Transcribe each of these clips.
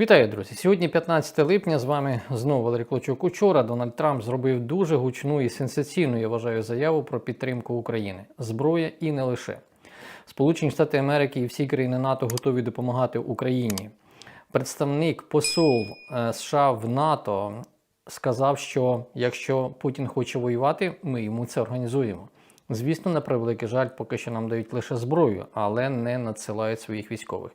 Вітаю, друзі! Сьогодні 15 липня. З вами знову Валерій Клочок. Учора Дональд Трамп зробив дуже гучну і сенсаційну, я вважаю, заяву про підтримку України, зброя і не лише. Сполучені Штати Америки і всі країни НАТО готові допомагати Україні. Представник посол е, США в НАТО сказав, що якщо Путін хоче воювати, ми йому це організуємо. Звісно, на превеликий жаль, поки що нам дають лише зброю, але не надсилають своїх військових.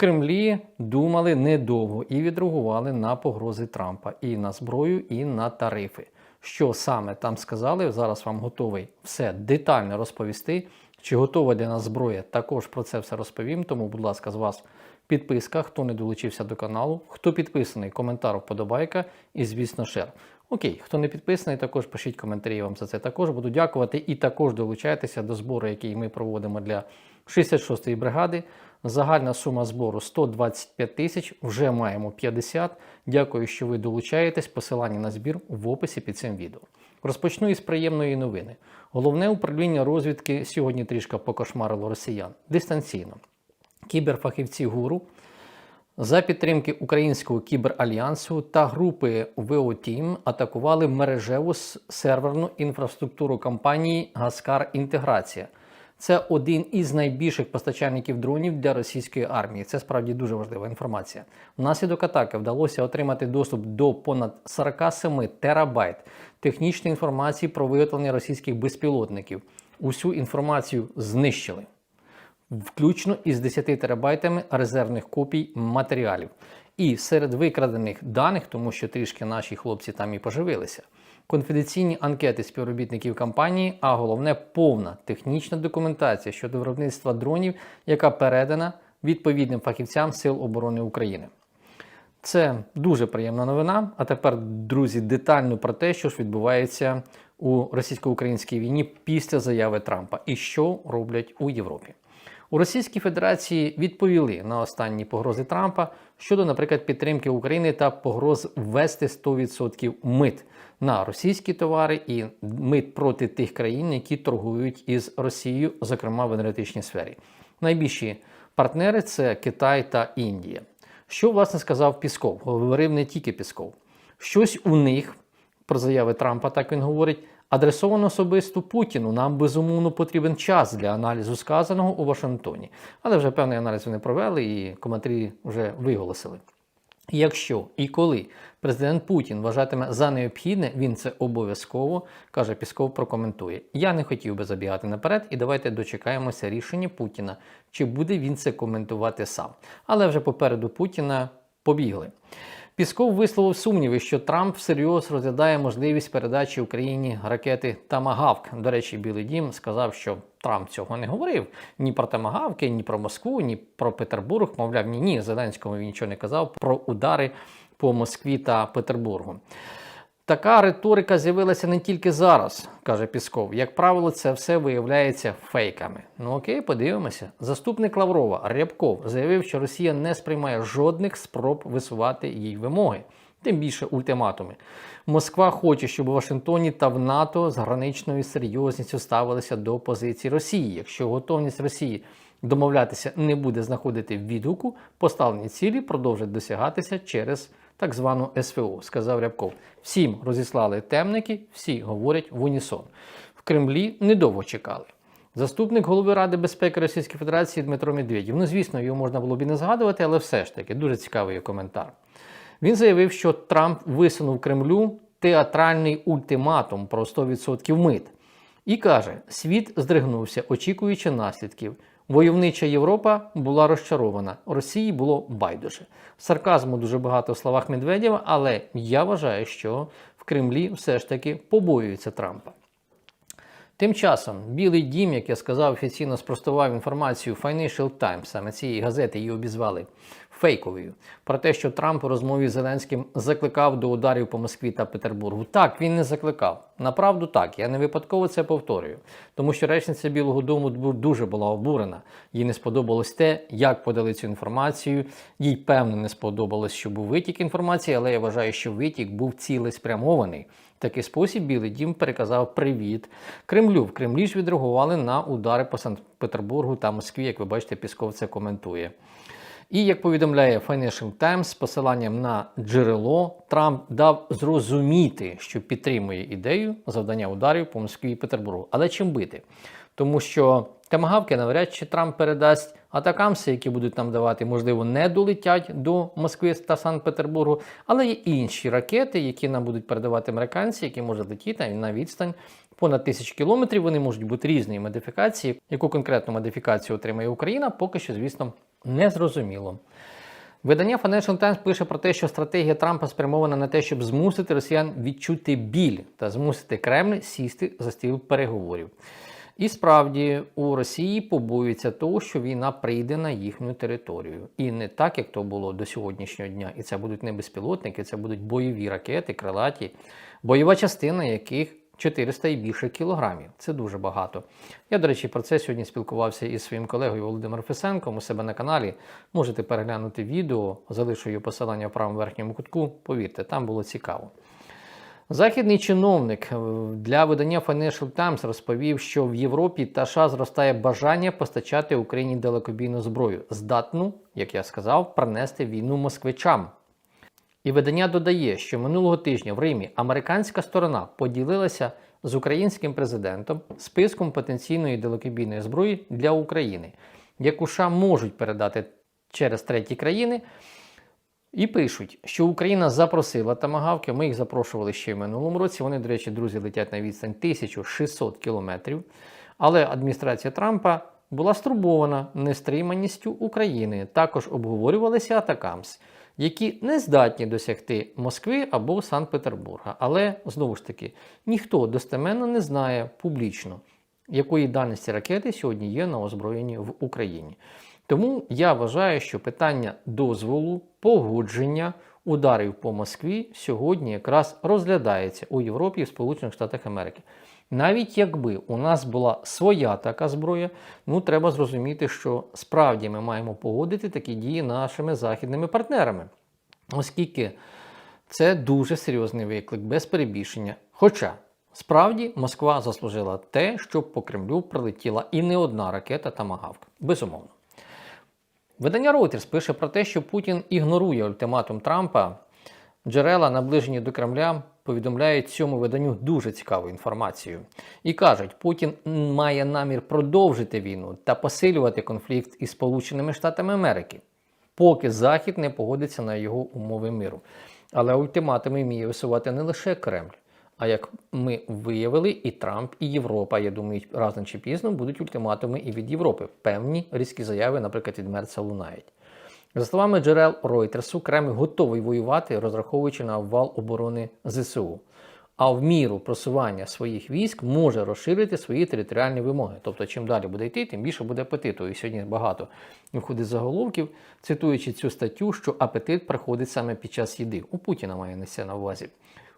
Кремлі думали недовго і відреагували на погрози Трампа і на зброю, і на тарифи. Що саме там сказали, зараз вам готовий все детально розповісти. Чи готова для нас зброя? Також про це все розповім. Тому, будь ласка, з вас підписка, хто не долучився до каналу, хто підписаний, коментар, вподобайка і, звісно, шер. Окей, хто не підписаний, також пишіть коментарі я вам за це. Також буду дякувати і також долучайтеся до збору, який ми проводимо для 66-ї бригади. Загальна сума збору 125 тисяч, вже маємо 50. Дякую, що ви долучаєтесь. Посилання на збір в описі під цим відео. Розпочну із приємної новини. Головне управління розвідки сьогодні трішки покошмарило росіян дистанційно. Кіберфахівці ГУРу за підтримки Українського кіберальянсу та групи ВОТІМ атакували мережеву серверну інфраструктуру компанії Гаскар Інтеграція. Це один із найбільших постачальників дронів для російської армії. Це справді дуже важлива інформація. Внаслідок атаки вдалося отримати доступ до понад 47 терабайт технічної інформації про виготовлення російських безпілотників. Усю інформацію знищили включно із 10 терабайтами резервних копій матеріалів. І серед викрадених даних, тому що трішки наші хлопці там і поживилися, конфіденційні анкети співробітників компанії, а головне повна технічна документація щодо виробництва дронів, яка передана відповідним фахівцям Сил оборони України. Це дуже приємна новина. А тепер, друзі, детально про те, що ж відбувається у російсько-українській війні після заяви Трампа і що роблять у Європі. У Російській Федерації відповіли на останні погрози Трампа щодо, наприклад, підтримки України та погроз ввести 100% мит на російські товари і мит проти тих країн, які торгують із Росією, зокрема в енергетичній сфері. Найбільші партнери це Китай та Індія. Що власне сказав Пісков? Говорив не тільки Пісков. Щось у них про заяви Трампа, так він говорить, адресовано особисто Путіну. Нам безумовно потрібен час для аналізу сказаного у Вашингтоні. Але вже певний аналіз вони провели і коментарі вже виголосили. Якщо і коли президент Путін вважатиме за необхідне, він це обов'язково каже Пісков, прокоментує. Я не хотів би забігати наперед, і давайте дочекаємося рішення Путіна, чи буде він це коментувати сам. Але вже попереду Путіна побігли. Пісков висловив сумніви, що Трамп всерйоз розглядає можливість передачі Україні ракети Тамагавк. До речі, Білий Дім сказав, що Трамп цього не говорив ні про Тамагавки, ні про Москву, ні про Петербург. Мовляв, ні, ні, Зеленському він нічого не казав про удари по Москві та Петербургу. Така риторика з'явилася не тільки зараз, каже Пісков. Як правило, це все виявляється фейками. Ну окей, подивимося. Заступник Лаврова Рябков заявив, що Росія не сприймає жодних спроб висувати їй вимоги, тим більше ультиматуми. Москва хоче, щоб у Вашингтоні та в НАТО з граничною серйозністю ставилися до позиції Росії. Якщо готовність Росії домовлятися не буде знаходити відгуку, поставлені цілі продовжать досягатися через так звану СВО, сказав Рябков. Всім розіслали темники, всі говорять в унісон. В Кремлі недовго чекали. Заступник голови Ради безпеки Російської Федерації Дмитро Медведєв. Ну, звісно, його можна було б і не згадувати, але все ж таки дуже цікавий коментар. Він заявив, що Трамп висунув Кремлю театральний ультиматум про 100% мит. І каже: світ здригнувся, очікуючи наслідків. Войовнича Європа була розчарована, Росії було байдуже. Сарказму дуже багато в словах Медведєва, але я вважаю, що в Кремлі все ж таки побоюються Трампа. Тим часом Білий Дім, як я сказав, офіційно спростував інформацію Financial Times, саме цієї газети її обізвали фейковою, про те, що Трамп у розмові з Зеленським закликав до ударів по Москві та Петербургу. Так, він не закликав. Направду так, я не випадково це повторюю. Тому що речниця Білого Дому дуже була обурена. Їй не сподобалось те, як подали цю інформацію. Їй певно не сподобалось, що був витік інформації, але я вважаю, що витік був цілеспрямований. Такий спосіб Білий Дім переказав привіт Кремлю. В Кремлі ж відреагували на удари по Санкт-Петербургу та Москві. Як ви бачите, Пісков це коментує. І як повідомляє Financial Times з посиланням на джерело, Трамп дав зрозуміти, що підтримує ідею завдання ударів по Москві і Петербургу. Але чим бити? Тому що Тамагавки навряд чи Трамп передасть атакамси, які будуть нам давати, можливо, не долетять до Москви та Санкт-Петербургу, але є інші ракети, які нам будуть передавати американці, які можуть летіти на відстань понад тисячу кілометрів. Вони можуть бути різної модифікації. Яку конкретну модифікацію отримає Україна, поки що, звісно, не зрозуміло. Видання Financial Times пише про те, що стратегія Трампа спрямована на те, щоб змусити росіян відчути біль та змусити Кремль сісти за стіл переговорів. І справді у Росії побоюється того, що війна прийде на їхню територію. І не так, як то було до сьогоднішнього дня. І це будуть не безпілотники, це будуть бойові ракети, крилаті, бойова частина яких 400 і більше кілограмів. Це дуже багато. Я, до речі, про це сьогодні спілкувався із своїм колегою Володимиром Фесенком у себе на каналі. Можете переглянути відео, залишу її посилання в правому верхньому кутку. Повірте, там було цікаво. Західний чиновник е, для видання Financial Times розповів, що в Європі та США зростає бажання постачати Україні далекобійну зброю, здатну, як я сказав, принести війну москвичам. І видання додає, що минулого тижня в Римі американська сторона поділилася з українським президентом списком потенційної далекобійної зброї для України, яку США можуть передати через треті країни. І пишуть, що Україна запросила тамагавки. Ми їх запрошували ще в минулому році. Вони, до речі, друзі, летять на відстань 1600 кілометрів. Але адміністрація Трампа була стурбована нестриманістю України. Також обговорювалися атакамс, які не здатні досягти Москви або Санкт-Петербурга. Але знову ж таки, ніхто достеменно не знає публічно, якої дальності ракети сьогодні є на озброєнні в Україні. Тому я вважаю, що питання дозволу, погодження ударів по Москві сьогодні якраз розглядається у Європі і в Сполучених Штатах Америки. Навіть якби у нас була своя така зброя, ну треба зрозуміти, що справді ми маємо погодити такі дії нашими західними партнерами, оскільки це дуже серйозний виклик, без перебільшення. Хоча справді Москва заслужила те, щоб по Кремлю прилетіла і не одна ракета Тамагавк. Безумовно. Видання Reuters пише про те, що Путін ігнорує ультиматум Трампа. Джерела, наближені до Кремля, повідомляють цьому виданню дуже цікаву інформацію. І кажуть, Путін має намір продовжити війну та посилювати конфлікт із Сполученими Штатами Америки, поки Захід не погодиться на його умови миру. Але ультиматуми вміє висувати не лише Кремль. А як ми виявили, і Трамп, і Європа, я думаю, разом чи пізно будуть ультиматуми і від Європи. Певні різкі заяви, наприклад, від Мерца лунають. За словами джерел Ройтерсу, Кремль готовий воювати, розраховуючи на обвал оборони ЗСУ. А в міру просування своїх військ може розширити свої територіальні вимоги. Тобто, чим далі буде йти, тим більше буде апетиту. І сьогодні багато виходить заголовків, цитуючи цю статтю, що апетит приходить саме під час їди. У Путіна має несе на увазі.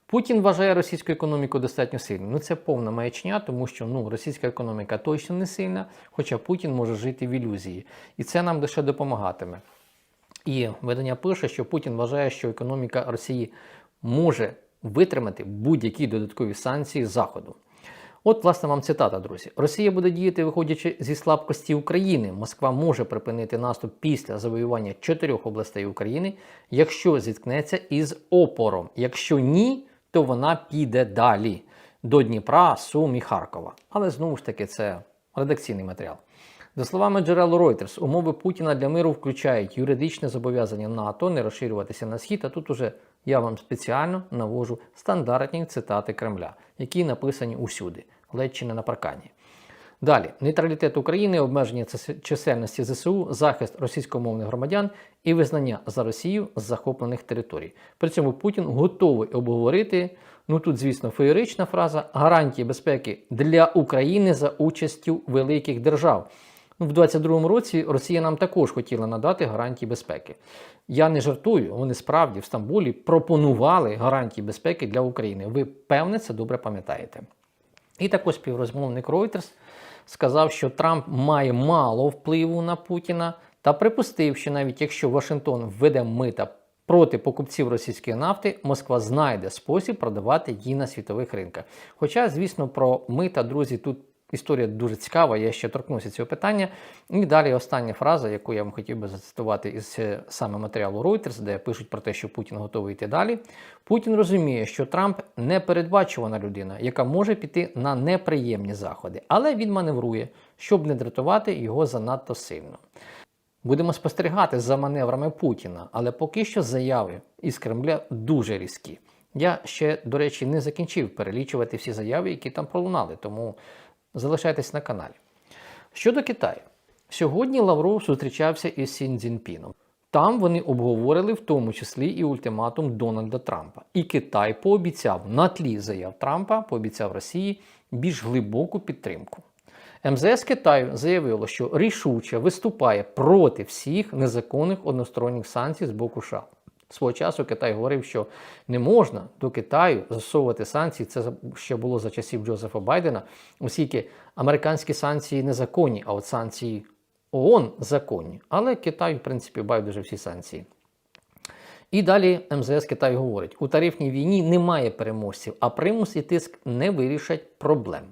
Путін вважає російську економіку достатньо сильною. Ну це повна маячня, тому що ну, російська економіка точно не сильна, хоча Путін може жити в ілюзії. І це нам лише допомагатиме. І видання пише, що Путін вважає, що економіка Росії може витримати будь-які додаткові санкції Заходу. От, власне, вам цитата, друзі. Росія буде діяти, виходячи зі слабкості України. Москва може припинити наступ після завоювання чотирьох областей України, якщо зіткнеться із опором. Якщо ні, то вона піде далі до Дніпра, Сум і Харкова. Але знову ж таки, це редакційний матеріал. За словами джерел Reuters, умови Путіна для миру включають юридичне зобов'язання НАТО не розширюватися на схід. А тут уже я вам спеціально навожу стандартні цитати Кремля, які написані усюди, ледь чи не на паркані. Далі нейтралітет України, обмеження чисельності ЗСУ, захист російськомовних громадян і визнання за Росію з захоплених територій. При цьому Путін готовий обговорити. Ну тут, звісно, феєрична фраза гарантії безпеки для України за участю великих держав. Ну, в 22-му році Росія нам також хотіла надати гарантії безпеки. Я не жартую, вони справді в Стамбулі пропонували гарантії безпеки для України. Ви певне це добре пам'ятаєте. І також співрозмовник Reuters сказав, що Трамп має мало впливу на Путіна та припустив, що навіть якщо Вашингтон введе мита проти покупців російської нафти, Москва знайде спосіб продавати її на світових ринках. Хоча, звісно, про мита, друзі, тут Історія дуже цікава, я ще торкнуся цього питання. І далі остання фраза, яку я вам хотів би зацитувати із е, саме матеріалу Reuters, де пишуть про те, що Путін готовий йти далі. Путін розуміє, що Трамп непередбачувана людина, яка може піти на неприємні заходи, але він маневрує, щоб не дратувати його занадто сильно. Будемо спостерігати за маневрами Путіна, але поки що заяви із Кремля дуже різкі. Я ще, до речі, не закінчив перелічувати всі заяви, які там пролунали, тому залишайтесь на каналі. Щодо Китаю, сьогодні Лавров зустрічався із Сін Цзіньпіном. Там вони обговорили в тому числі і ультиматум Дональда Трампа. І Китай пообіцяв на тлі заяв Трампа, пообіцяв Росії більш глибоку підтримку. МЗС Китаю заявило, що рішуче виступає проти всіх незаконних односторонніх санкцій з боку США. Свого часу Китай говорив, що не можна до Китаю засовувати санкції. Це ще було за часів Джозефа Байдена, оскільки американські санкції незаконні, а от санкції ООН законні. Але Китай, в принципі, байдуже всі санкції. І далі МЗС Китаю говорить: у тарифній війні немає переможців, а примус і тиск не вирішать проблем.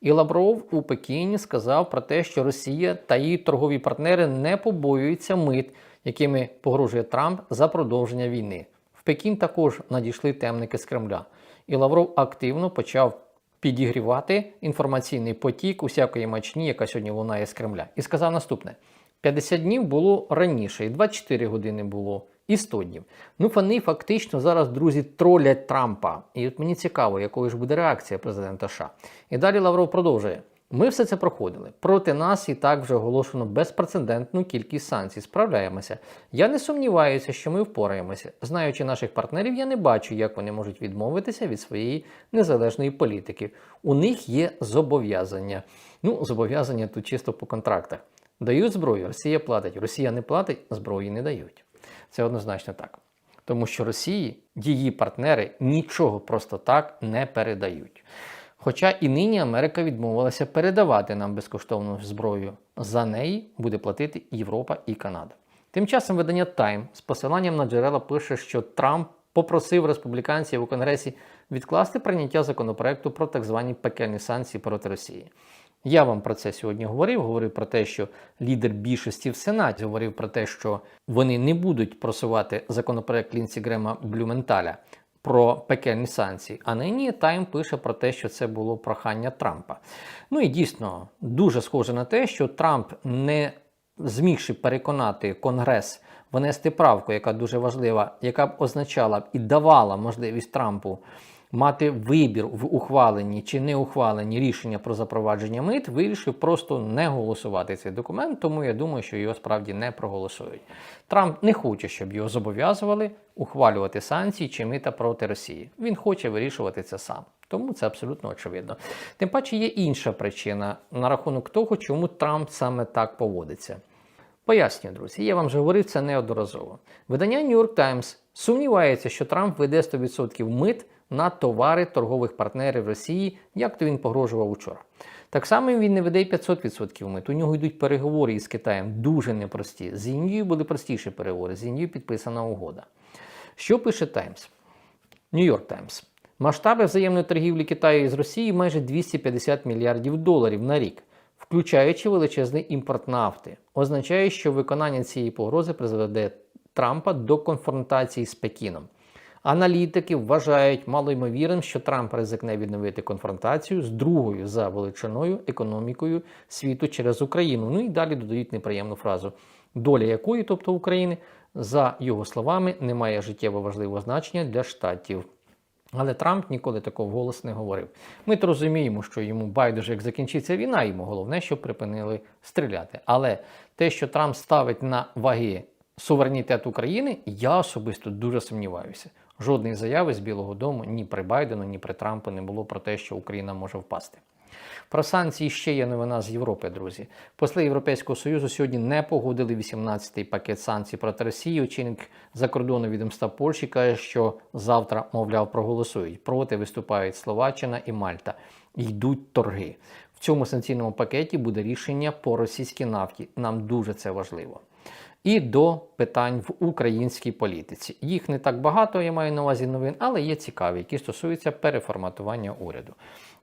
І Лавров у Пекіні сказав про те, що Росія та її торгові партнери не побоюються мит, якими погрожує Трамп за продовження війни. В Пекін також надійшли темники з Кремля. І Лавров активно почав підігрівати інформаційний потік усякої мачні, яка сьогодні лунає з Кремля. І сказав наступне: 50 днів було раніше, і 24 години було, і 100 днів. Ну, вони фактично зараз, друзі, тролять Трампа. І от мені цікаво, якою ж буде реакція президента США. І далі Лавров продовжує. Ми все це проходили. Проти нас і так вже оголошено безпрецедентну кількість санкцій. Справляємося. Я не сумніваюся, що ми впораємося. Знаючи наших партнерів, я не бачу, як вони можуть відмовитися від своєї незалежної політики. У них є зобов'язання. Ну, зобов'язання тут чисто по контрактах. Дають зброю, Росія платить. Росія не платить, зброї не дають. Це однозначно так. Тому що Росії її партнери нічого просто так не передають. Хоча і нині Америка відмовилася передавати нам безкоштовну зброю. За неї буде платити Європа і Канада. Тим часом видання Time з посиланням на джерела пише, що Трамп попросив республіканців у Конгресі відкласти прийняття законопроекту про так звані пекельні санкції проти Росії. Я вам про це сьогодні говорив. Говорив про те, що лідер більшості в Сенаті говорив про те, що вони не будуть просувати законопроект Лінсі Грема Блюменталя про пекельні санкції. А нині Тайм пише про те, що це було прохання Трампа. Ну і дійсно дуже схоже на те, що Трамп не змігши переконати Конгрес внести правку, яка дуже важлива, яка б означала і давала можливість Трампу мати вибір в ухваленні чи не ухваленні рішення про запровадження мит, вирішив просто не голосувати цей документ, тому я думаю, що його справді не проголосують. Трамп не хоче, щоб його зобов'язували ухвалювати санкції чи мита проти Росії. Він хоче вирішувати це сам. Тому це абсолютно очевидно. Тим паче є інша причина на рахунок того, чому Трамп саме так поводиться. Пояснюю, друзі, я вам вже говорив це неодноразово. Видання New York Times сумнівається, що Трамп веде 100% мит на товари торгових партнерів Росії, як то він погрожував учора. Так само він не веде 500% мит. У нього йдуть переговори із Китаєм дуже непрості. З Індією були простіші переговори, з Індією підписана угода. Що пише? New York Times. Масштаби взаємної торгівлі Китаю з Росією майже 250 мільярдів доларів на рік, включаючи величезний імпорт нафти, означає, що виконання цієї погрози призведе Трампа до конфронтації з Пекіном. Аналітики вважають малоймовірним, що Трамп ризикне відновити конфронтацію з другою за величиною економікою світу через Україну. Ну і далі додають неприємну фразу, доля якої, тобто України, за його словами, не має життєво важливого значення для штатів. Але Трамп ніколи такого голос не говорив. Ми то розуміємо, що йому байдуже, як закінчиться війна, йому головне, щоб припинили стріляти. Але те, що Трамп ставить на ваги суверенітет України, я особисто дуже сумніваюся. Жодної заяви з Білого Дому ні при Байдену, ні при Трампу не було про те, що Україна може впасти. Про санкції ще є новина з Європи, друзі. Посли Європейського Союзу сьогодні не погодили 18-й пакет санкцій проти Росії. Очільник закордонного відомства Польщі каже, що завтра, мовляв, проголосують. Проти виступають Словаччина і Мальта. Йдуть торги. В цьому санкційному пакеті буде рішення по російській нафті. Нам дуже це важливо. і до питань в українській політиці. Їх не так багато, я маю на увазі новин, але є цікаві, які стосуються переформатування уряду.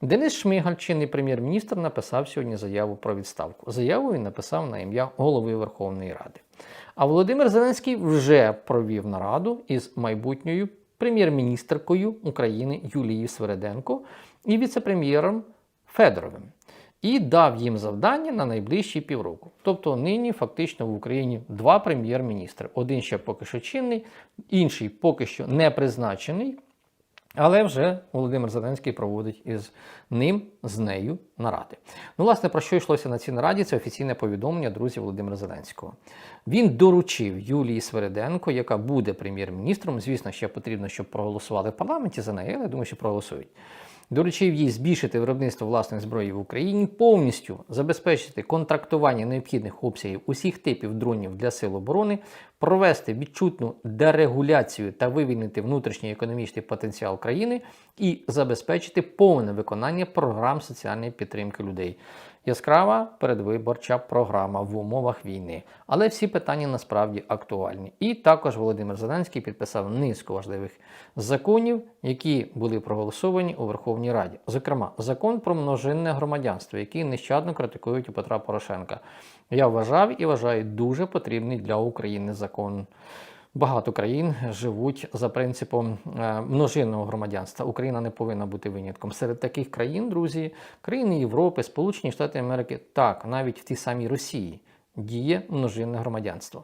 Денис Шмигаль, чинний прем'єр-міністр, написав сьогодні заяву про відставку. Заяву він написав на ім'я голови Верховної Ради. А Володимир Зеленський вже провів нараду із майбутньою прем'єр-міністркою України Юлією Свереденко і віце-прем'єром Федоровим. І дав їм завдання на найближчі півроку. Тобто нині фактично в Україні два прем'єр-міністри. Один ще поки що чинний, інший поки що не призначений. Але вже Володимир Зеленський проводить із ним, з нею наради. Ну, власне, про що йшлося на цій нараді? Це офіційне повідомлення друзів Володимира Зеленського. Він доручив Юлії Свериденко, яка буде прем'єр-міністром. Звісно, ще потрібно, щоб проголосували в парламенті за неї, але я думаю, що проголосують. Доручив їй збільшити виробництво власної зброї в Україні, повністю забезпечити контрактування необхідних обсягів усіх типів дронів для сил оборони, провести відчутну дерегуляцію та вивільнити внутрішній економічний потенціал країни і забезпечити повне виконання програм соціальної підтримки людей. Яскрава передвиборча програма в умовах війни. Але всі питання насправді актуальні. І також Володимир Зеленський підписав низку важливих законів, які були проголосовані у Верховній Раді. Зокрема, закон про множинне громадянство, який нещадно критикують у Петра Порошенка. Я вважав і вважаю дуже потрібний для України закон. Багато країн живуть за принципом е, множинного громадянства. Україна не повинна бути винятком. Серед таких країн, друзі, країни Європи, Сполучені Штати Америки, так, навіть в тій самій Росії діє множинне громадянство.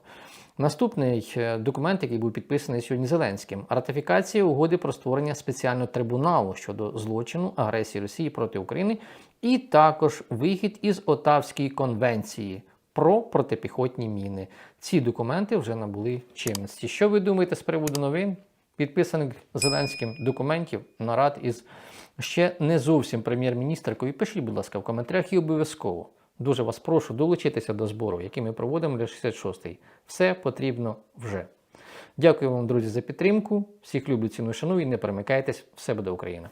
Наступний е, документ, який був підписаний сьогодні Зеленським, ратифікація угоди про створення спеціального трибуналу щодо злочину агресії Росії проти України, і також вихід із Отавської конвенції про протипіхотні міни. Ці документи вже набули чинності. Що ви думаєте з приводу новин? Підписаних Зеленським документів нарад із ще не зовсім прем'єр-міністркою. Пишіть, будь ласка, в коментарях і обов'язково. Дуже вас прошу долучитися до збору, який ми проводимо для 66-й. Все потрібно вже. Дякую вам, друзі, за підтримку. Всіх люблю, ціную, шаную і не перемикайтесь. Все буде Україна!